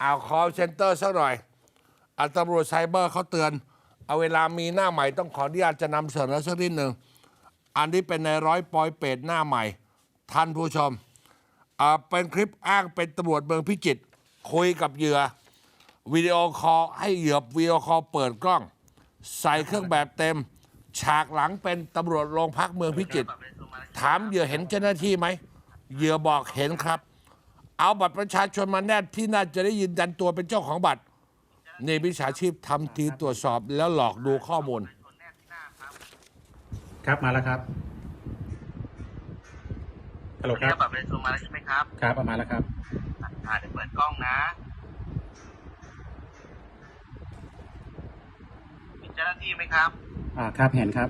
เอาคอเซ็นเตอร์สักหน่อยอัตำรวจไซเบอร์เขาเตือน เอาเวลามีหน้าใหม่ต้องขออนุญาตจะนำเสนอสักนิดหนึ่ง อันนี้เป็นในร้อยปอยเป็ดหน้าใหม่ ท่านผู้ชม เป็นคลิปอ้างเป็นตำรวจเมืองพิจิตรคุยกับเหยื่อวิดีโอคอลให้เหยื่อวิดีโอคอลเปิดกล้อง ใส่เครื่องแบบเต็ม ฉากหลังเป็นตำรวจโรงพักเมืองพิจิตรถามเหยื่อเห็นเจ้าหน้าที่ไหมเหยื่อบอกเห็นครับ เอาบัตรประชาชนมาแนบที่น่าจะได้ยืนยันตัวเป็นเจ้าของบัตรนี่วิชาชีพทำทีตรวจสอบแล้วหลอกดูข้อมูล ครับมาแล้วครับฮัลโหลวันคนี้รับบัตรประชาชนมาแล้วใช่ไหมครับ ครับเอามาแล้วครับอ่าเดี๋ยวเปิดกล้องนะมีเจ้าหน้าที่ไหมครับ อ่าครับเห็นครับ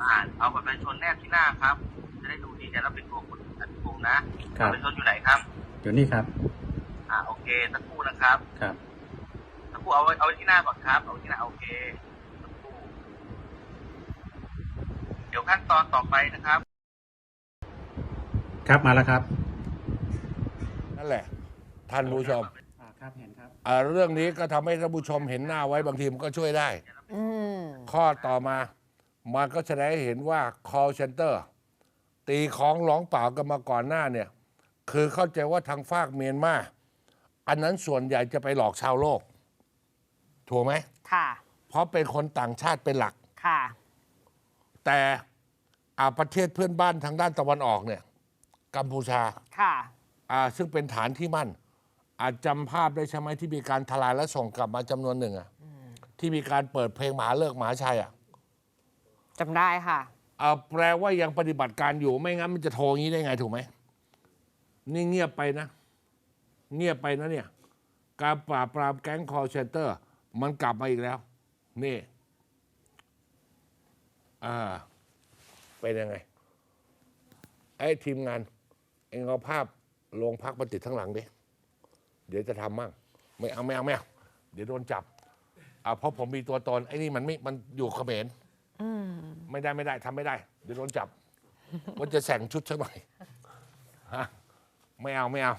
อ่าเอาบัตรประชาชนแนบที่หน้าครับ จะได้ดูดีแต่เราเป็นตัวคนอันภูมินะครับ บัตรประชาชนอยู่ไหนครับ อยู่นี่ครับ อ่าโอเคสักครู่นะครับ ครับสักครู่เอาไว้เอาไว้ที่หน้าก่อนครับเอาไว้ที่หน้าโอเคสักครู่เดี๋ยวขั้นตอนต่อไปนะครับ ครับมาแล้วครับนั่นแหละ ท่านผู้ชมอ่าครับเห็นครับ อ่าเรื่องนี้ก็ทำให้ท่านผู้ชมเห็นหน้าไว้บางทีมันก็ช่วยได้ อืม ข้อต่อมามันก็แสดงให้เห็นว่า call center ตีของร้องเปล่ากันมาก่อนหน้าเนี่ย คือเข้าใจว่าทางฝากเมียนมาอันนั้นส่วนใหญ่จะไปหลอกชาวโลก ถูกไหม ค่ะ เพราะเป็นคนต่างชาติเป็นหลัก ค่ะ แต่อ่าประเทศเพื่อนบ้านทางด้านตะวันออกเนี่ย กัมพูชาค่ะ อ่าซึ่งเป็นฐานที่มั่น อาจจำภาพได้ใช่ไหมที่มีการทลายและส่งกลับมาจำนวนหนึ่งอะที่มีการเปิดเพลงหมาเลิกหมาชัยอะจำได้ค่ะ อ่าแปลว่ายังปฏิบัติการอยู่ไม่งั้นมันจะโทรอย่างนี้ได้ไงถูกไหม นี่เงียบไปนะ เงียบไปนะเนี่ย การปราบปรามแก๊งคอร์เซนเตอร์ มันกลับมาอีกแล้ว นี่อ่าเป็นยังไง ไอ้ทีมงาน เองเอาภาพโรงพักมาติดทั้างหลังดิ เดี๋ยวจะทำมั่งไม่เอาไม่เอาไม่เอาเดี๋ยวโดนจับอ่าเพราะผมมีตัวตนไอ้นี่มันไม่มันอยู่เขมรไม่ได้ไม่ได้ทำไม่ได้ เดี๋ยวโดนจับว่าจะแส่งชุดซะหน่อยฮะ Mèo.